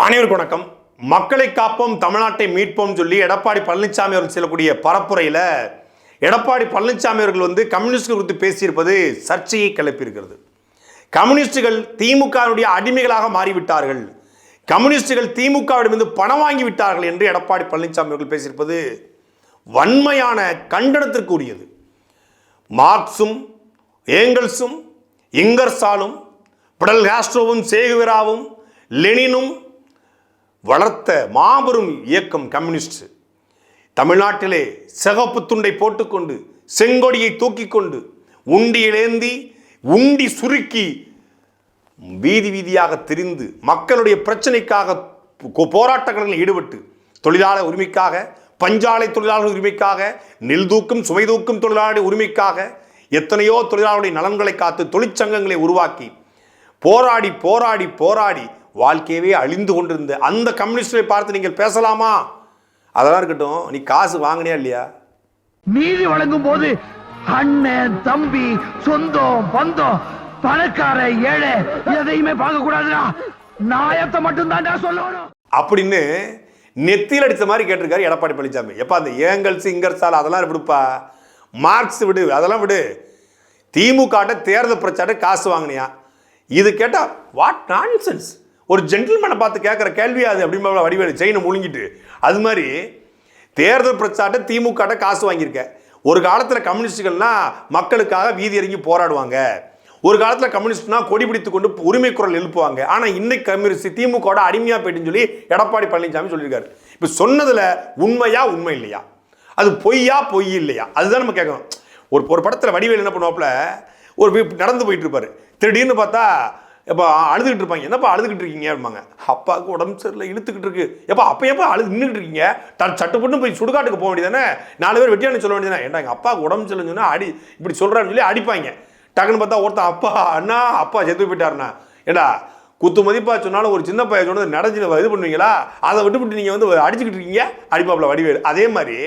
அனைவருக்கும் வணக்கம். மக்களை காப்போம் தமிழ்நாட்டை மீட்போம் சொல்லி எடப்பாடி பழனிசாமி அவர்கள் செல்லக்கூடிய பரப்புரையில் எடப்பாடி பழனிசாமி அவர்கள் வந்து கம்யூனிஸ்ட்கள் குறித்து பேசியிருப்பது சர்ச்சையை கிளப்பியிருக்கிறது. கம்யூனிஸ்டுகள் திமுகவுடைய அடிமைகளாக மாறிவிட்டார்கள். கம்யூனிஸ்டுகள் திமுகவிடமிருந்து பணம் வாங்கி விட்டார்கள் என்று எடப்பாடி பழனிசாமி அவர்கள் பேசியிருப்பது வன்மையான கண்டனத்திற்குரியது. மார்க்ஸும் ஏங்கல்ஸும் இங்கர்சாலும் பிடல் காஸ்ட்ரோவும் சேகுவிராவும் லெனினும் வளர்த்த மாபெரும் இயக்கம் கம்யூனிஸ்ட். தமிழ்நாட்டிலே சிகப்பு துண்டை போட்டுக்கொண்டு செங்கொடியை தூக்கி கொண்டு உண்டியிலேந்தி உண்டி சுருக்கி வீதி வீதியாக திரிந்து மக்களுடைய பிரச்சனைக்காக போராட்டங்களில் ஈடுபட்டு தொழிலாளர் உரிமைக்காக பஞ்சாலை தொழிலாளர் உரிமைக்காக நெல் தூக்கும் சுமை தூக்கும் தொழிலாளர் உரிமைக்காக எத்தனையோ தொழிலாளருடைய நலன்களை காத்து தொழிற்சங்கங்களை உருவாக்கி போராடி போராடி போராடி வாழ்க்கையவே அழிந்து கொண்டிருந்த அந்த கம்யூனிஸ்டை பார்த்து நீங்கள் பேசலாமா? அதெல்லாம் இருக்கட்டும் நீ காசு வாங்கினியா இல்லையா? நீதி வழங்கும் போது அண்ணன் தம்பி சொந்தம் பந்தம் பணக்கார ஏழை எதையுமே பார்க்க கூடாதுடா நாயத்தை மட்டும் தான்டா சொல்லணும். அப்படின்னு நெத்தியில் அடித்த மாதிரி கேட்டிருக்காரு எடப்பாடி பழனிசாமி. எப்பா அந்த ஏங்கல்ஸ் இங்கர்சால் அதெல்லாம் விடுப்பா? மார்க்ஸ் விடு அதெல்லாம் விடு. திமுகட்ட தேர்தல் பிரச்சாரம் காசு வாங்கினியா? இது கேட்டால் வாட் நான்சென்ஸ் ஒரு ஜென்டில்மேனை பார்த்து கேட்குற கேள்வி அது அப்படின்னு வடிவேலு செயினை முழுங்கிட்டு. அது மாதிரி தேர்தல் பிரச்சாரத்தை திமுகட்ட காசு வாங்கியிருக்க. ஒரு காலத்தில் கம்யூனிஸ்டுகள்னா மக்களுக்காக வீதி இறங்கி போராடுவாங்க. ஒரு காலத்தில் கம்யூனிஸ்ட்னா கொடி பிடித்து கொண்டு உரிமை குரல் எழுப்புவாங்க. ஆனால் இன்னைக்கு கம்யூனிஸ்ட் திமுகவோட அடிமையாக போயிட்டுன்னு சொல்லி எடப்பாடி பழனிசாமி சொல்லியிருக்காரு. இப்போ சொன்னதில் உண்மையா உண்மை இல்லையா? அது பொய்யா பொய் இல்லையா? அதுதான் நம்ம கேட்கணும். ஒரு ஒரு படத்தில் வடிவேல் என்ன பண்ணுவாப்புல? ஒரு நடந்து போயிட்டு இருப்பாரு. திடீர்னு பார்த்தா எப்போ அழுதுகிட்டு இருப்பாங்க. என்னப்பா அழுதுகிட்டு இருக்கீங்க அப்படிம்பாங்க. அப்பாவுக்கு உடம்பு சரியில்லை இழுத்துக்கிட்டு இருக்கு. எப்போ அப்போ எப்போ அழுது நின்றுட்டு இருக்கீங்க? த சட்டு போட்டு போய் சுடுகாட்டுக்கு போக வேண்டியதானே நாலு பேர் வெட்டியானு சொல்ல வேண்டியதானே ஏன்டா எங்கள் அப்பாவுக்கு உடம்பு சரியில்லைன்னு சொன்னா அடி இப்படி சொல்கிறான்னு சொல்லி அடிப்பாங்க. டக்குன்னு பார்த்தா ஒருத்தன் அப்பா அண்ணா அப்பா செத்து போயிட்டாருண்ணா. ஏடா குத்து மதிப்பா சொன்னாலும் ஒரு சின்ன பையன் சொன்னது நடந்து இது பண்ணுவீங்களா? அதை விட்டுவிட்டு நீங்கள் வந்து அடிச்சுக்கிட்டு இருக்கீங்க? அடிப்பாப்புல வடிவேல். அதே மாதிரி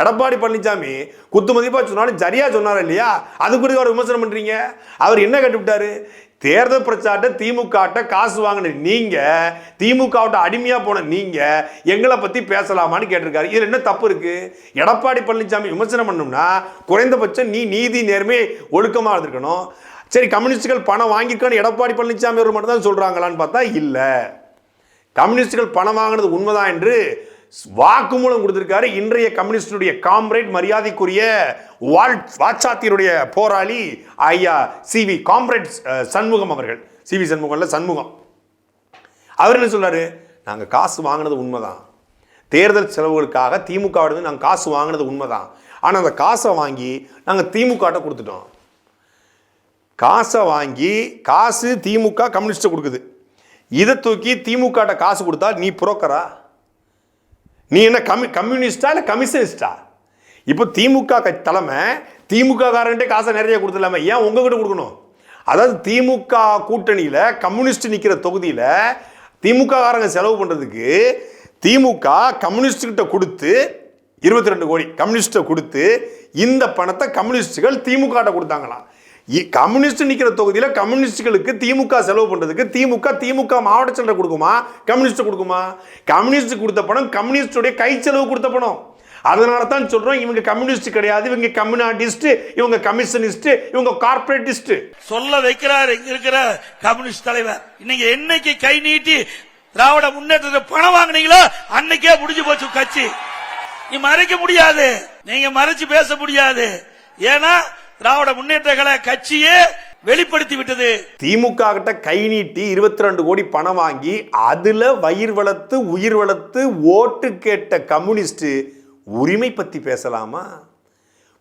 எடப்பாடி பழனிசாமி குத்து மதிப்பாக சொன்னாலும் சரியாக சொன்னார் இல்லையா? அது குறித்து அவர் விமர்சனம் பண்ணுறீங்க அவர் என்ன கட்டுவிட்டார்? தேர்தல் பிரச்சாரத்தை திமுகட்ட காசு வாங்கின நீங்க திமுகவிட்ட அடிமையா போன நீங்க எங்களை பத்தி பேசலாமான்னு கேட்டிருக்காரு. இதுல என்ன தப்பு இருக்கு? எடப்பாடி பழனிசாமி விமர்சனம் பண்ணோம்னா குறைந்தபட்சம் நீ நீதி நேர்மை ஒழுக்கமா இருந்திருக்கணும். சரி கம்யூனிஸ்டுகள் பணம் வாங்கிக்கணும் எடப்பாடி பழனிசாமி அவர் மட்டும் தான் சொல்றாங்களான்னு பார்த்தா இல்லை. கம்யூனிஸ்டுகள் பணம் வாங்கினது உண்மைதான் என்று வாக்குமூலம் கொடுத்திருக்காரு இன்றைய கம்யூனிஸ்டுடைய காம்ரேட் மரியாதைக்குரிய வால் போராளி ஐயா சி வி காம்ரேட் சண்முகம் அவர்கள். சி வி சண்முகம்ல சண்முகம். அவர் என்ன சொல்றாரு? நாங்கள் காசு வாங்கினது உண்மைதான். தேர்தல் செலவுகளுக்காக திமுகவிடம் நாங்கள் காசு வாங்கினது உண்மைதான். ஆனால் அந்த காசை வாங்கி நாங்கள் திமுகட்ட கொடுத்துட்டோம். காசை வாங்கி காசு திமுக கம்யூனிஸ்ட்டை கொடுக்குது. இதை தூக்கி திமுகட்ட காசு கொடுத்தா நீ புரோக்கரா? நீ என்ன கம்யூ கம்யூனிஸ்டா இல்லை கமிஷனிஸ்டா இப்போ திமுக க- தலைமை திமுக காரன்ட்டே காசை நிறைய கொடுத்துடலாம. ஏன் உங்ககிட்ட கொடுக்கணும்? அதாவது திமுக கூட்டணியில் கம்யூனிஸ்ட் நிற்கிற தொகுதியில் திமுக காரங்க செலவு பண்ணுறதுக்கு திமுக கம்யூனிஸ்ட்கிட்ட கொடுத்து இருபத்தி ரெண்டு கோடி கம்யூனிஸ்ட்டை கொடுத்து இந்த பணத்தை கம்யூனிஸ்டுகள் திமுக கிட்ட கொடுத்தாங்களாம். கம்யூனிஸ்ட் நிற்கிற தொகுதியில் கம்யூனிஸ்டுகளுக்கு திமுக செலவு பண்ணுறதுக்கு திமுக திமுக மாவட்ட செயலர் கொடுக்குமா? கம்யூனிஸ்ட் கொடுக்குமா? கம்யூனிஸ்ட் கொடுத்த பணம் கம்யூனிஸ்டுடைய கை செலவு கொடுத்த பணம். அதனால தான் சொல்றோம் இவங்க கம்யூனிஸ்ட் கிடையாது இவங்க கம்யூனிஸ்ட் இவங்க கமிஷனிஸ்ட் இவங்க கார்பரேட்டிஸ்ட் சொல்ல வைக்கிறார் இங்க இருக்கிற கம்யூனிஸ்ட் தலைவர். இன்னைக்கு என்னைக்கு கை நீட்டி திராவிட முன்னேற்றத்தை பணம் வாங்குனீங்களோ அன்னைக்கே முடிஞ்சு போச்சு கட்சி. நீ மறைக்க முடியாது. நீங்க மறைச்சு பேச முடியாது. ஏன்னா திராவிட முன்னேற்ற கழக கட்சியே வெளிப்படுத்தி விட்டது. திமுக கிட்ட கை நீட்டி இருபத்தி ரெண்டு கோடி பணம் வாங்கி அதுல வயிர் வளர்த்து உயிர் வளர்த்து ஓட்டு கேட்ட கம்யூனிஸ்ட் உரிமை பத்தி பேசலாமா?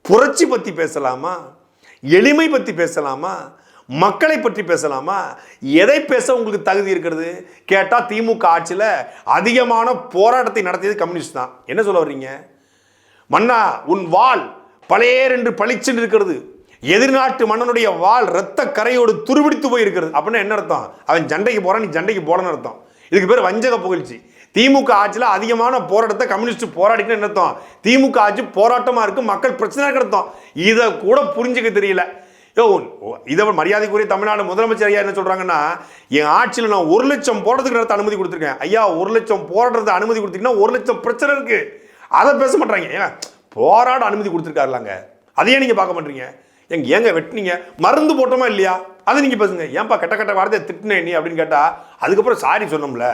புரட்சி பத்தி பேசலாமா? எளிமை பத்தி பேசலாமா? மக்களை பற்றி பேசலாமா? எதை பேச உங்களுக்கு தகுதி இருக்கிறது? கேட்டால் திமுக ஆட்சியில் அதிகமான போராட்டத்தை நடத்தியது கம்யூனிஸ்ட் தான். என்ன சொல்ல வர்றீங்க? மன்னா உன் வாள் பழையர் என்று பளிச்சென்று இருக்கிறது. எதிர்நாட்டு மன்னனுடைய வாள் ரத்த கரையோடு துருபிடித்து போயிருக்கிறது. அப்படின்னா என்ன அர்த்தம்? அவன் சண்டைக்கு போறான் நீ சண்டைக்கு போலன்னு அர்த்தம். இதுக்கு பேர் வஞ்சக புகழ்ச்சி. திமுக ஆட்சியில் அதிகமான போராட்டத்தை கம்யூனிஸ்ட் போராடிக்கணும் என்ன அர்த்தம்? திமுக ஆட்சி போராட்டமா இருக்கு மக்கள் பிரச்சனை அர்த்தம். இதை கூட புரிஞ்சுக்க தெரியல. யோ இதை மரியாதைக்குரிய தமிழ்நாடு முதலமைச்சர் ஐயா என்ன சொல்றாங்கன்னா என் ஆட்சியில் நான் ஒரு லட்சம் போடுறதுக்கு நடத்த அனுமதி கொடுத்துருக்கேன். ஐயா ஒரு லட்சம் போடுறது அனுமதி கொடுத்தீங்கன்னா ஒரு லட்சம் பிரச்சனை இருக்கு. அதை பேச மாட்டாங்க ஏன்? போராட அனுமதி கொடுத்துருக்காருலாங்க. அதையே நீங்க பார்க்க மாட்டீங்க. எங்க ஏங்க வெட்டினீங்க? மருந்து போட்டோமா இல்லையா? அதை நீங்க பேசுங்க. ஏன்பா கெட்ட கெட்ட வார்த்தையை திட்டினே நீ அப்படின்னு கேட்டா அதுக்கப்புறம் சாரி சொன்னோம்ல.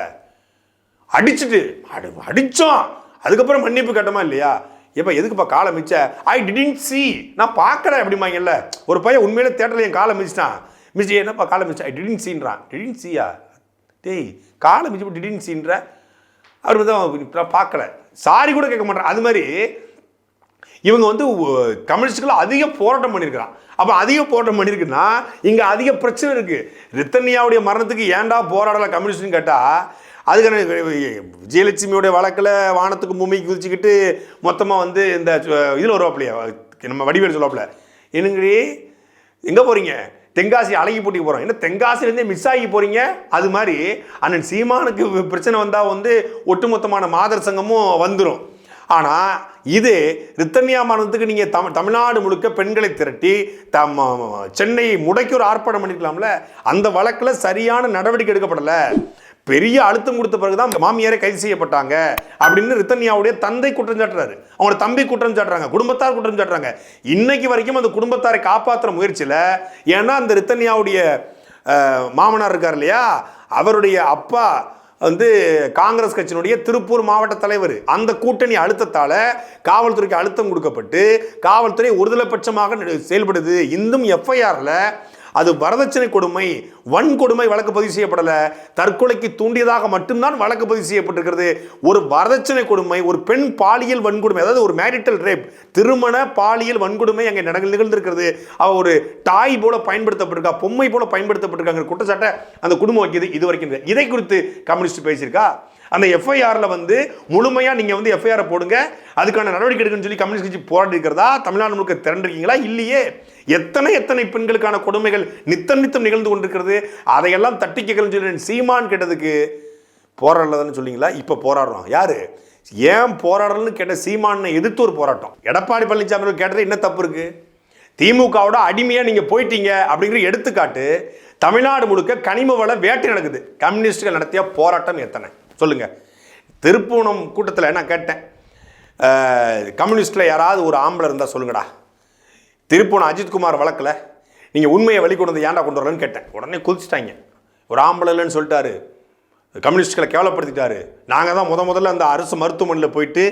அடிச்சுட்டு அடி அடிச்சோம். அதுக்கப்புறம் மன்னிப்பு கேட்டோமா இல்லையா? எப்போ எதுக்குப்பா காலை மிச்ச? ஐ டிடின்ட் சி நான் பார்க்கறேன் அப்படிமாங்கல்ல ஒரு பையன் உண்மையிலே தேட்டரில் என் காலை மிச்சிட்டான் மிச்சி என்னப்பா காலை மிச்சா ஐ டிடின் சீன்றான் டிடின் சியா டேய் காலை மிச்சு டிடின் சீன்ற அவர் வந்து நான் பார்க்கல. சாரி கூட கேட்க மாட்டேன். அது மாதிரி இவங்க வந்து உ- கம்யூனிஸ்டுகள் அதிக போராட்டம் பண்ணியிருக்கிறான் அப்போ அதிக போராட்டம் பண்ணியிருக்குன்னா இங்கே அதிக பிரச்சனை இருக்குது ரித்தன்யாவுடைய மரணத்துக்கு ஏன்டா போராடல கம்யூனிஸ்ட்னு கேட்டால் அதுக்கான விஜயலட்சுமியோடைய வழக்கில் வானத்துக்கு பூமிக்கு குதிச்சுக்கிட்டு மொத்தமாக வந்து இந்த இதில் வருவாப்பிலையா? நம்ம வடிவேல் சொல்லாப்புல என்னங்கடி எங்கே போகிறீங்க தென்காசி அழகி போட்டிக்கு போகிறோம் ஏன்னா தென்காசிலேருந்தே மிஸ் ஆகி போகிறீங்க அது மாதிரி அண்ணன் சீமானுக்கு பிரச்சனை வந்தால் வந்து ஒட்டுமொத்தமான மாதர் சங்கமும் வந்துடும் ஆனால் இது ரித்தன்யா மாநிலத்துக்கு நீங்கள் தமிழ் தமிழ்நாடு முழுக்க பெண்களை திரட்டி தம் சென்னை முடக்கி ஒரு ஆர்ப்பாட்டம் பண்ணிருக்கலாம்ல அந்த வழக்கில் சரியான நடவடிக்கை எடுக்கப்படலை. பெரிய அழுத்தம் கொடுத்த பிறகுதான் மாமியாரே கைது செய்யப்பட்டாங்க அப்படின்னு ரித்தன்யாவுடைய தந்தை குற்றம் சாட்டுறாரு. அவங்களோட தம்பி குற்றம் சாட்டுறாங்க குடும்பத்தார் குற்றம் சாட்டுறாங்க. இன்னைக்கு வரைக்கும் அந்த குடும்பத்தாரை காப்பாற்றுற முயற்சியில் ஏன்னா அந்த ரித்தன்யாவுடைய மாமனார் இருக்கார் இல்லையா அவருடைய அப்பா வந்து காங்கிரஸ் கட்சியினுடைய திருப்பூர் மாவட்ட தலைவர். அந்த கூட்டணி அழுத்தத்தால் காவல்துறைக்கு அழுத்தம் கொடுக்கப்பட்டு காவல்துறை ஒருதலைபட்சமாக செயல்படுது. இன்னும் எஃப்ஐஆரில் அது வரதட்சணை கொடுமை வன்கொடுமை வழக்கு பதிவு செய்யப்படலை. தற்கொலைக்கு தூண்டியதாக மட்டும்தான் வழக்கு பதிவு செய்யப்பட்டிருக்கிறது. ஒரு வரதட்சணை கொடுமை ஒரு பெண் பாலியல் வன்கொடுமை அதாவது ஒரு மேரிட்டல் ரேப் திருமண பாலியல் வன்கொடுமை அங்கே நடந்து நிகழ்ந்திருக்கிறது. அவள் ஒரு டாய் போல பயன்படுத்தப்பட்டிருக்கா பொம்மை போல பயன்படுத்தப்பட்டிருக்காங்க குற்றச்சாட்டை அந்த குடும்பம் வைக்கிறது இது வரைக்கும் இதை குறித்து கம்யூனிஸ்ட் பேசியிருக்கா? அந்த எஃப்ஐஆரில் வந்து முழுமையாக நீங்கள் வந்து எஃப்ஐஆரை போடுங்க. அதுக்கான நடவடிக்கை எடுக்கணும்னு சொல்லி கம்யூனிஸ்ட் கட்சி போராடி இருக்கிறதா? தமிழ்நாடு முழுக்க திரண்டிருக்கீங்களா? இல்லையே. எத்தனை எத்தனை பெண்களுக்கான கொடுமைகள் நித்தம் நித்தம் நிகழ்ந்து கொண்டிருக்கிறது? அதையெல்லாம் தட்டி கேட்கணும்னு சொல்லி சீமான் கேட்டதுக்கு போராடலன்னு சொல்லிங்களா இப்போ போராடுறோம். யார்? ஏன் போராடலன்னு கேட்ட சீமானை எதிர்த்து ஒரு போராட்டம். எடப்பாடி பழனிசாமி அவர்கள் கேட்டது என்ன தப்பு இருக்குது திமுகவோட அடிமையாக நீங்கள் போயிட்டீங்க அப்படிங்கிற எடுத்துக்காட்டு தமிழ்நாடு முழுக்க கனிம வள வேட்டை நடக்குது. கம்யூனிஸ்டுகள் நடத்திய போராட்டம் எத்தனை? சொல்லுங்கள் திருப்பூணம் கூட்டத்தில் நான் கேட்டேன். கம்யூனிஸ்ட்டில் யாராவது ஒரு ஆம்பளை இருந்தால் சொல்லுங்கடா. திருப்பூணம் அஜித்குமார் வழக்கில் நீங்கள் உண்மையை வெளிக்கொண்டு வந்து ஏன்டா கொண்டு வரலன்னு கேட்டேன். உடனே குதிச்சிட்டாங்க. ஒரு ஆம்பளை இல்லைன்னு சொல்லிட்டாரு. கம்யூனிஸ்ட்களை கேவலப்படுத்திட்டாரு. நாங்கள் தான் முத முதல்ல அந்த அரசு மருத்துவமனையில் போயிட்டு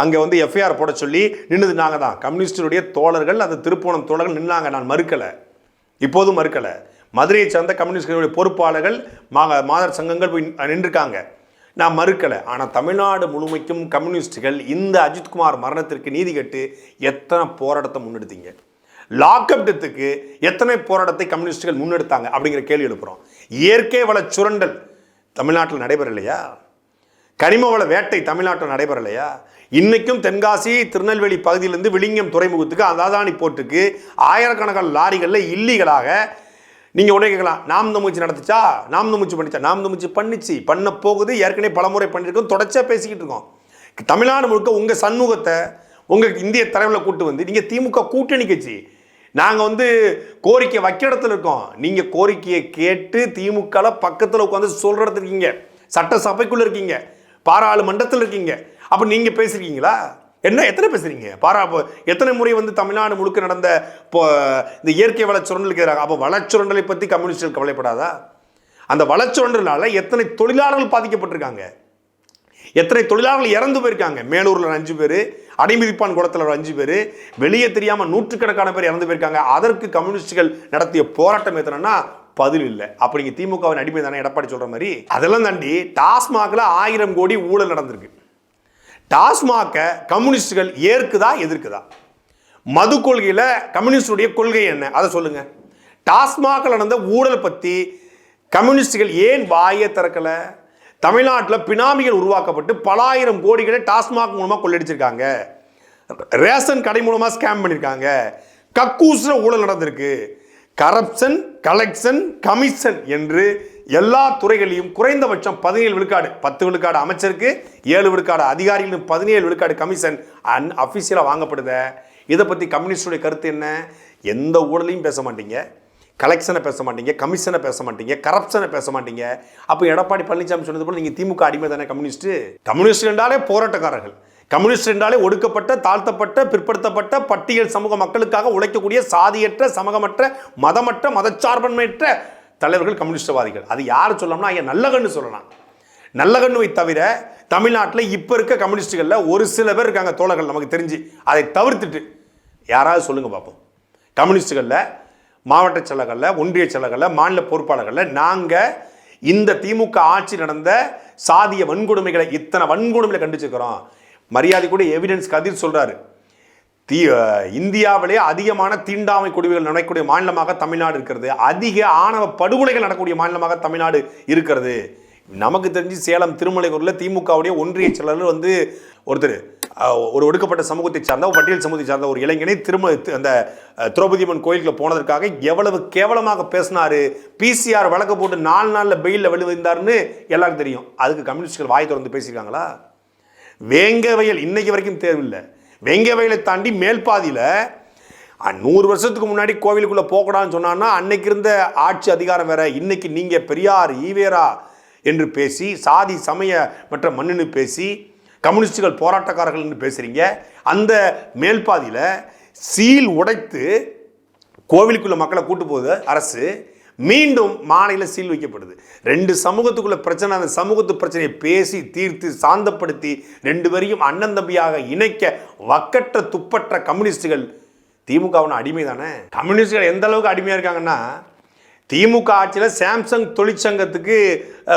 அங்கே வந்து எஃப்ஐஆர் போட சொல்லி நின்றுது நாங்கள் தான். கம்யூனிஸ்டினுடைய தோழர்கள் அந்த திருப்பூனம் தோழர்கள் நின்னாங்க. நான் மறுக்கலை. இப்போதும் மறுக்கலை. மதுரையை சேர்ந்த கம்யூனிஸ்டுகளுடைய பொறுப்பாளர்கள் மா மாதர் சங்கங்கள் போய் நின்றுருக்காங்க. நான் மறுக்கலை. ஆனால் தமிழ்நாடு முழுமைக்கும் கம்யூனிஸ்டுகள் இந்த அஜித்குமார் மரணத்திற்கு நீதி கட்டு எத்தனை போராட்டத்தை முன்னெடுத்தீங்க? லாக்அப் டெத்துக்கு எத்தனை போராட்டத்தை கம்யூனிஸ்டுகள் முன்னெடுத்தாங்க? அப்படிங்கிற கேள்வி எழுப்புறோம். இயற்கை வள சுரண்டல் தமிழ்நாட்டில் நடைபெறலையா? கனிம வள வேட்டை தமிழ்நாட்டில் நடைபெறலையா? இன்றைக்கும் தென்காசி திருநெல்வேலி பகுதியிலேருந்து விளிங்கம் துறைமுகத்துக்கு அந்த அதானி போர்ட்டுக்கு ஆயிரக்கணக்கான லாரிகளில் இல்லீகலாக நீங்கள் உடனே கேட்கலாம் நாம் தமிழ்ச்சி நடத்துச்சா நாம் மூச்சு பண்ணிச்சா? நாம் மூச்சு பண்ணிச்சு. பண்ண போகுது. ஏற்கனவே பலமுறை பண்ணியிருக்கோம். தொடர்ச்சியாக பேசிக்கிட்டு இருக்கோம். தமிழ்நாடு முழுக்க உங்கள் சண்முகத்தை உங்கள் இந்திய தலைவரில் கூட்டு வந்து நீங்கள் திமுக கூட்டணி கட்சி நாங்கள் வந்து கோரிக்கை வைக்கிற இடத்துல இருக்கோம். நீங்கள் கோரிக்கையை கேட்டு திமுகவில் பக்கத்தில் உட்காந்து சொல்கிற இடத்துல இருக்கீங்க. சட்டசபைக்குள்ளே இருக்கீங்க. பாராளுமன்றத்தில் இருக்கீங்க. அப்போ நீங்கள் பேசியிருக்கீங்களா என்ன எத்தனை பேசுறீங்க பாரா எத்தனை முறை வந்து தமிழ்நாடு முழுக்க நடந்த இப்போ இந்த இயற்கை வளச்சுரண்டலுக்கு எதிராக அப்போ வளச்சுரண்டலை பற்றி கம்யூனிஸ்டுகள் கவலைப்படாதா? அந்த வளச்சுரண்டலால் எத்தனை தொழிலாளர்கள் பாதிக்கப்பட்டிருக்காங்க? எத்தனை தொழிலாளர்கள் இறந்து போயிருக்காங்க? மேலூரில் அஞ்சு பேர் அடிமிதிப்பான் குளத்தில் ஒரு அஞ்சு பேர் வெளியே தெரியாமல் நூற்றுக்கணக்கான பேர் இறந்து போயிருக்காங்க. அதற்கு கம்யூனிஸ்டுகள் நடத்திய போராட்டம் எத்தனைன்னா பதில் இல்லை. அப்போ நீங்கள் திமுகவின் அடிமை தானே எடப்பாடி சொல்கிற மாதிரி? அதெல்லாம் தாண்டி டாஸ்மாகில் ஆயிரம் கோடி ஊழல் நடந்திருக்கு. டாஸ்மாகை கம்யூனிஸ்டுகள் ஏற்குதா எதிர்க்குதா? மது கொள்கையில் கம்யூனிஸ்டுடைய கொள்கை என்ன? அதை சொல்லுங்கள் டாஸ்மாகில் நடந்த ஊழல் பற்றி கம்யூனிஸ்டுகள் ஏன் வாயை திறக்கலை? தமிழ்நாட்டில் பினாமிகள் உருவாக்கப்பட்டு பலாயிரம் கோடிகளை டாஸ்மாக் மூலமாக கொள்ளடிச்சிருக்காங்க ரேஷன் கடை மூலமாக ஸ்கேம் பண்ணியிருக்காங்க கக்கூசில் ஊழல் நடந்திருக்கு. கரப்ஷன் கலெக்ஷன் கமிஷன் என்று எல்லா துறைகளையும் குறைந்தபட்சம் பதினேழு விழுக்காடு பத்து விழுக்காடு அமைச்சருக்கு ஏழு விழுக்காடு அதிகாரிகளும் பதினேழு விழுக்காடு கமிஷன் அன் அஃபிஷியலாக வாங்கப்படுத. இதை பற்றி கம்யூனிஸ்டுடைய கருத்து என்ன? எந்த ஊழலையும் பேச மாட்டீங்க. கலெக்ஷனை பேச மாட்டீங்க கமிஷனை பேச மாட்டீங்க கரப்ஷனை பேச மாட்டீங்க. அப்போ எடப்பாடி பழனிசாமி சொன்னது போல் நீங்கள் திமுக அடிமை தானே கம்யூனிஸ்ட்டு? கம்யூனிஸ்ட் என்றாலே போராட்டக்காரர்கள். கம்யூனிஸ்ட் என்றாலே ஒடுக்கப்பட்ட தாழ்த்தப்பட்ட பிற்படுத்தப்பட்ட பட்டியல் சமூக மக்களுக்காக உழைக்கக்கூடிய சாதியற்ற சமூகமற்ற மதமற்ற மதச்சார்பன்மையற்ற தலைவர்கள் கம்யூனிஸ்டவாதிகள். அது யார் சொல்லணும்னா ஐயா நல்லகண்ணு சொல்லலாம். நல்லகண்ணுவை தவிர தமிழ்நாட்டில் இப்போ இருக்க கம்யூனிஸ்டுகளில் ஒரு சில பேர் இருக்காங்க தோழர்கள் நமக்கு தெரிஞ்சு. அதை தவிர்த்துட்டு யாராவது சொல்லுங்கள் பார்ப்போம் கம்யூனிஸ்டுகளில் மாவட்ட செயலகங்களில் ஒன்றிய செயலகங்களில் மாநில பொறுப்பாளர்களில் நாங்கள் இந்த திமுக ஆட்சி நடந்த சாதிய வன்கொடுமைகளை இத்தனை வன்கொடுமைகளை கண்டிச்சிருக்கிறோம். மரியாதை கூட எவிடன்ஸ் கதிர் சொல்கிறாரு தீ இந்தியாவிலே அதிகமான தீண்டாமை கொடுமைகள் நடக்கக்கூடிய மாநிலமாக தமிழ்நாடு இருக்கிறது. அதிக ஆணவ படுகொலைகள் நடக்கக்கூடிய மாநிலமாக தமிழ்நாடு இருக்கிறது. நமக்கு தெரிஞ்சு சேலம் திருமலைக்கூரில் திமுகவுடைய ஒன்றிய செயலாளர் வந்து ஒருத்தர் ஒரு ஒடுக்கப்பட்ட சமூகத்தை சார்ந்த ஒரு பட்டியல் சமூகத்தை சார்ந்த ஒரு இளைஞனை திரும அந்த திரௌபதியம்மன் கோயிலுக்கு அம்மன் போனதற்காக எவ்வளவு கேவலமாக பேசினார். பிசிஆர் வழக்கு போட்டு நாலு நாளில் பெயிலில் வெளிவந்தாருன்னு எல்லாருக்கும் தெரியும். அதுக்கு கம்யூனிஸ்டுகள் வாய் திறந்து பேசியிருக்காங்களா? வேங்கவயல் இன்னைக்கு வரைக்கும் தேர்வில்லை வேங்கவயலை தாண்டி மேல்பாதியில் நூறு வருஷத்துக்கு முன்னாடி கோவிலுக்குள்ளே போகக்கூடாதுன்னு சொன்னான்னா அன்னைக்கு இருந்த ஆட்சி அதிகாரம் வேற. இன்னைக்கு நீங்கள் பெரியார் ஈவேரா என்று பேசி சாதி சமய மற்ற மண்ணுன்னு பேசி கம்யூனிஸ்டுகள் போராட்டக்காரர்கள்னு பேசுகிறீங்க அந்த மேல்பாதியில் சீல் உடைத்து கோவிலுக்குள்ள மக்களை கூட்டு போகுது அரசு. மீண்டும் மாநில சீல் வைக்கப்படுது. ரெண்டு சமூகத்துக்குள்ள பிரச்சனை அந்த சமூகத்து பிரச்சனையை பேசி தீர்த்து சாந்தப்படுத்தி ரெண்டு பேரையும் அண்ணன் தம்பியாக இணைக்க வக்கற்ற துப்பற்ற கம்யூனிஸ்டுகள் திமுகவின் அடிமை தானே? கம்யூனிஸ்டுகள் எந்த அளவுக்கு அடிமையாக இருக்காங்கன்னா திமுக ஆட்சியில் சாம்சங் தொழிற்சங்கத்துக்கு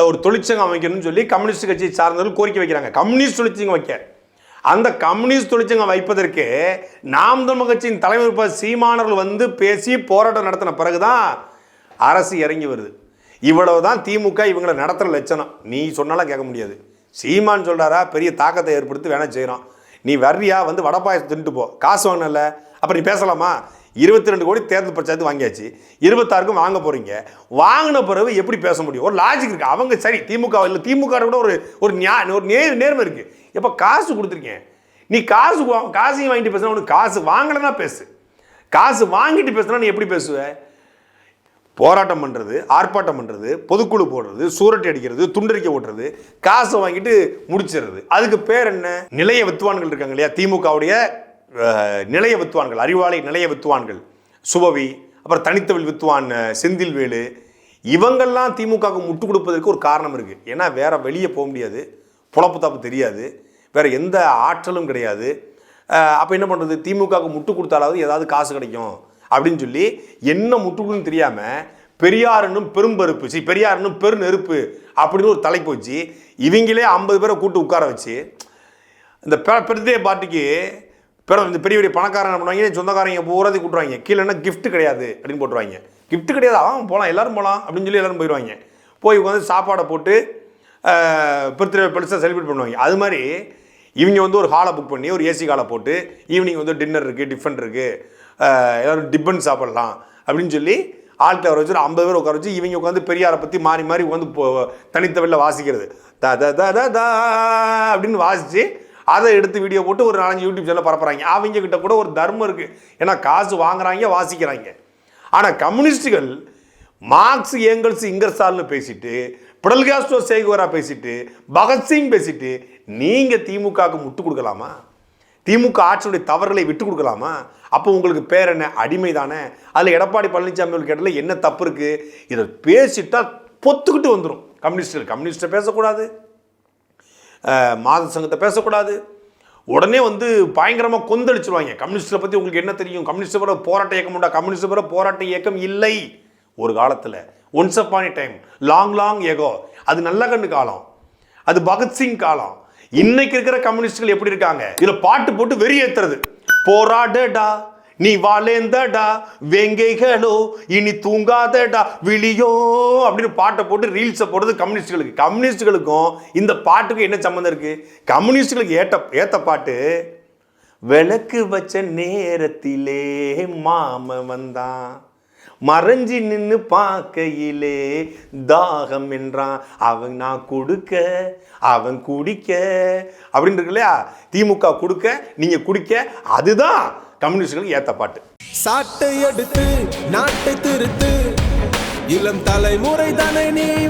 ஒரு தொழிற்சங்கம் அமைக்கணும்னு சொல்லி கம்யூனிஸ்ட் கட்சியை சார்ந்தவர்கள் கோரிக்கை வைக்கிறாங்க. கம்யூனிஸ்ட் தொழிற்சங்கம் வைக்க. அந்த கம்யூனிஸ்ட் தொழிற்சங்கம் வைப்பதற்கு நாம் தமிழ் கட்சியின் தலைமை சீமானர்கள் வந்து பேசி போராட்டம் நடத்தின பிறகுதான் அரசு இறங்கி வருது. இவ்வளவு தான் திமுக இவங்களை நடத்துகிற லட்சணம். நீ சொன்னாலும் கேட்க முடியாது. சீமான் சொல்கிறாரா பெரிய தாக்கத்தை ஏற்படுத்தி வேணால் செய்கிறோம் நீ வர்றியா வந்து வடை தின்ட்டு போ. காசு வாங்கினல அப்புறம் நீ பேசலாமா? இருபத்தி ரெண்டு கோடி தேர்தல் பிரச்சாரத்து வாங்கியாச்சு. இருபத்தாறுக்கும் வாங்க போகிறீங்க வாங்கின பிறகு எப்படி பேச முடியும்? ஒரு லாஜிக் இருக்குது அவங்க சரி திமுக இல்லை திமுக கூட ஒரு ஒரு நியா ஒரு நேர் நேர்மை இருக்குது எப்போ காசு கொடுத்துருக்கேன்? நீ காசு காசையும் வாங்கிட்டு பேசுனா உனக்கு காசு வாங்கலைன்னா பேசு. காசு வாங்கிட்டு பேசுனா நீ எப்படி பேசுவ? போராட்டம் பண்ணுறது ஆர்ப்பாட்டம் பண்ணுறது பொதுக்குழு போடுறது சூரட்டி அடிக்கிறது துண்டறிக்கை ஓட்டுறது காசை வாங்கிட்டு முடிச்சிடுறது. அதுக்கு பேர் என்ன? நிலைய வித்துவான்கள் இருக்காங்க இல்லையா? திமுகவுடைய நிலைய வித்துவான்கள் அறிவாளி நிலைய வித்துவான்கள். சுபவி அப்புறம் தனித்தவில் வித்துவான் செந்தில்வேலு. இவங்கள்லாம் திமுகவுக்கு முட்டு கொடுப்பதற்கு ஒரு காரணம் இருக்குது ஏன்னா வேற வெளியே போக முடியாது. புழப்பு தாப்பு தெரியாது. வேற எந்த ஆற்றலும் கிடையாது. அப்போ என்ன பண்ணுறது திமுகவுக்கு முட்டு கொடுத்தாலாவது ஏதாவது காசு கிடைக்கும். அப்படின்னு சொல்லி என்ன முட்டுக்குன்னு தெரியாமல் பெரியாருன்னும் பெரும்பருப்பு சி பெரியாருன்னும் பெருநெருப்பு அப்படின்னு ஒரு தலைப்பு வச்சு இவங்களே ஐம்பது பேரை கூட்டு உட்கார வச்சு இந்த பெருதே பார்ட்டிக்கு பிற இந்த பெரிய பெரிய பணக்காரங்க பண்ணுவாங்க சொந்தக்காரங்க பூராதி கூட்டுருவாங்க கீழே என்ன gift கிடையாது அப்படின்னு போட்டுருவாங்க. கிஃப்ட் கிடையாது அவன் போகலாம் எல்லாரும் போகலாம் அப்படின்னு சொல்லி எல்லாரும் போயிடுவாங்க போய் உட்காந்து சாப்பாடை போட்டு பர்த்டே பெருசாக செலிப்ரேட் பண்ணுவாங்க. அது மாதிரி இவங்க வந்து ஒரு ஹாலை புக் பண்ணி ஒரு ஏசி ஹாலை போட்டு ஈவினிங் வந்து டின்னர் இருக்குது டிஃபன் இருக்குது எல்லோரும் டிபன் சாப்பிட்லாம் அப்படின்னு சொல்லி ஆட்களை வர வச்சு ஐம்பது பேர் உட்கார வச்சு இவங்க உட்காந்து பெரியாரை பற்றி மாறி மாறி உட்காந்து போ- வாசிக்கிறது. த த த த த அப்படின்னு வாசித்து அதை எடுத்து வீடியோ போட்டு ஒரு நாலஞ்சு யூடியூப் சேனல் பரப்புறாங்க. அவங்க கிட்ட கூட ஒரு தர்மம் இருக்குது ஏன்னா காசு வாங்குறாங்க வாசிக்கிறாங்க. ஆனால் கம்யூனிஸ்டுகள் மார்க்ஸ் ஏங்கல்ஸ் இங்கர்சால்னு பேசிட்டு பிடல்காஸ்டோ சேகுவரா பேசிட்டு பகத்சிங் பேசிட்டு நீங்கள் திமுகவுக்கு முட்டு கொடுக்கலாமா? திமுக ஆட்சியுடைய தவறுகளை விட்டு கொடுக்கலாமா? அப்போ உங்களுக்கு பேர் என்ன? அடிமை தானே? அதில் எடப்பாடி பழனிசாமி அவர்கள் கேட்டதில் என்ன தப்பு இருக்குது இதை பேசிட்டா பொத்துக்கிட்டு வந்துடும் கம்யூனிஸ்டர் கம்யூனிஸ்ட்டை பேசக்கூடாது. மாத சங்கத்தை பேசக்கூடாது. உடனே வந்து பயங்கரமாக கொந்தளிச்சிருவாங்க. கம்யூனிஸ்ட்டை பற்றி உங்களுக்கு என்ன தெரியும்? கம்யூனிஸ்ட் பிற போராட்ட இயக்கம் உண்டா? கம்யூனிஸ்ட் பிற போராட்ட இயக்கம் இல்லை. ஒரு காலத்தில். Once upon time long long ago அது நல்ல கண்ணு காலம். அது பகத்சிங் காலம். இன்னைக்கு இருக்கிற கம்யூனிஸ்டுகள் எப்படி இருக்காங்க? இதுல பாட்டு போட்டு வெறி ஏத்துறது. போராடடா நீ வாழேந்தடா வெங்கைகளோ இனி தூங்காதடா விழியோ அப்படின்னு பாட்டை போட்டு ரீல்ஸை போடுறது கம்யூனிஸ்டுகளுக்கு. கம்யூனிஸ்டுகளுக்கும் இந்த பாட்டுக்கும் என்ன சம்மந்தம் இருக்கு? கம்யூனிஸ்டுகளுக்கு ஏற்ற ஏத்த பாட்டு விளக்கு வச்ச நேரத்திலே மாம வந்தான். மறைஞ்சி நின்று பார்க்கையிலே தாகம் என்றான். அவன் நான் கொடுக்க அவன் குடிக்க. அப்படின்னு இருக்கு இல்லையா? திமுக கொடுக்க நீங்க குடிக்க அதுதான் கம்யூனிஸ்டுகளுக்கு ஏத்த பாட்டு. சாட்டை எடுத்து நாட்டை திருத்து. இளம் தலைமுறை தானே நீ